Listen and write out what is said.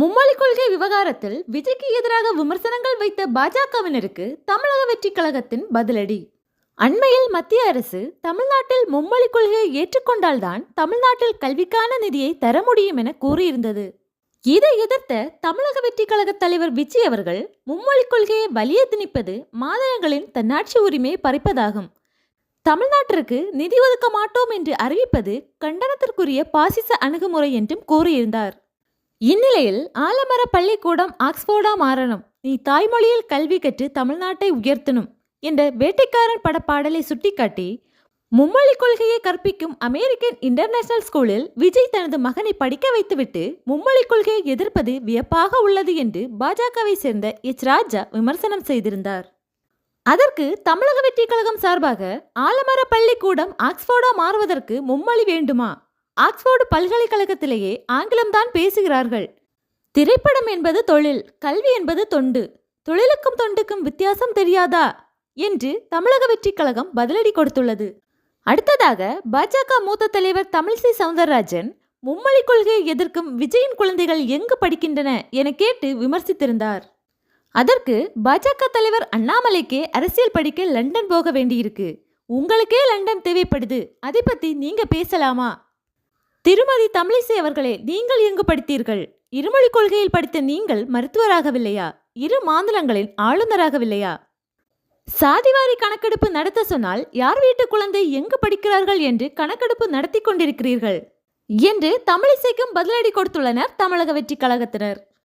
மும்மொழி கொள்கை விவகாரத்தில் விஜய்க்கு எதிராக விமர்சனங்கள் வைத்த பாஜகவினருக்கு தமிழக வெற்றி கழகத்தின் பதிலடி. அண்மையில் மத்திய அரசு தமிழ்நாட்டில் மும்மொழி கொள்கையை ஏற்றுக்கொண்டால்தான் தமிழ்நாட்டில் கல்விக்கான நிதியை தர முடியும் என கூறியிருந்தது. இதை எதிர்த்த தமிழக வெற்றி கழக தலைவர் விஜய் அவர்கள் மும்மொழி கொள்கையை வலிய திணிப்பது மாநிலங்களின் தன்னாட்சி உரிமையை பறிப்பதாகும். தமிழ்நாட்டிற்கு நிதி ஒதுக்க மாட்டோம் என்று அறிவிப்பது கண்டனத்திற்குரிய பாசிச அணுகுமுறை என்றும் கூறியிருந்தார். இந்நிலையில் ஆலமர பள்ளிக்கூடம் ஆக்ஸ்போர்டா மாறணும். நீ தாய்மொழியில் கல்வி கற்று தமிழ்நாட்டை உயர்த்தணும் என்ற வேட்டைக்காரன் பட பாடலை சுட்டிக்காட்டி மும்மொழி கொள்கையை கற்பிக்கும் அமெரிக்கன் இன்டர்நேஷனல் ஸ்கூலில் விஜய் தனது மகனை படிக்க வைத்துவிட்டு மும்மொழி கொள்கையை எதிர்ப்பது வியப்பாக உள்ளது என்று பாஜகவை சேர்ந்த எச். ராஜா விமர்சனம் செய்திருந்தார். அதற்கு தமிழக வெற்றி கழகம் சார்பாக ஆலமர பள்ளிக்கூடம் ஆக்ஸ்போர்டா மாறுவதற்கு மும்மொழி வேண்டுமா? ஆக்ஸ்போர்டு பல்கலைக்கழகத்திலேயே ஆங்கிலம்தான் பேசுகிறார்கள். திரைப்படம் என்பது தொழில் கல்வி என்பது தொண்டு. தொழிலுக்கும் தொண்டுக்கும் வித்தியாசம் தெரியாதா? என்று தமிழக வெற்றி கழகம் பதிலடி கொடுத்துள்ளது. அடுத்ததாக பாஜக மூத்த தலைவர் தமிழிசை சவுந்தரராஜன் மும்மொழி கொள்கையை எதிர்க்கும் விஜயின் குழந்தைகள் எங்கு படிக்கின்றன என கேட்டு விமர்சித்திருந்தார். அதற்கு பாஜக தலைவர் அண்ணாமலைக்கே அரசியல் படிக்க லண்டன் போக வேண்டியிருக்கு. உங்களுக்கே லண்டன் தேவைப்படுது. அதை பத்தி நீங்க பேசலாமா? திருமதி தமிழிசை அவர்களே நீங்கள் எங்கு படித்தீர்கள் இருமொழி கொள்கையில் படித்த நீங்கள் மருத்துவராகவில்லையா? இரு மாநிலங்களின் ஆளுநராகவில்லையா? சாதிவாரி கணக்கெடுப்பு நடத்த சொன்னால் யார் வீட்டு குழந்தை எங்கு படிக்கிறார்கள் என்று கணக்கெடுப்பு நடத்தி கொண்டிருக்கிறீர்கள்? என்று தமிழிசைக்கும் பதிலடி கொடுத்துள்ளனர் தமிழக வெற்றி கழகத்தினர்.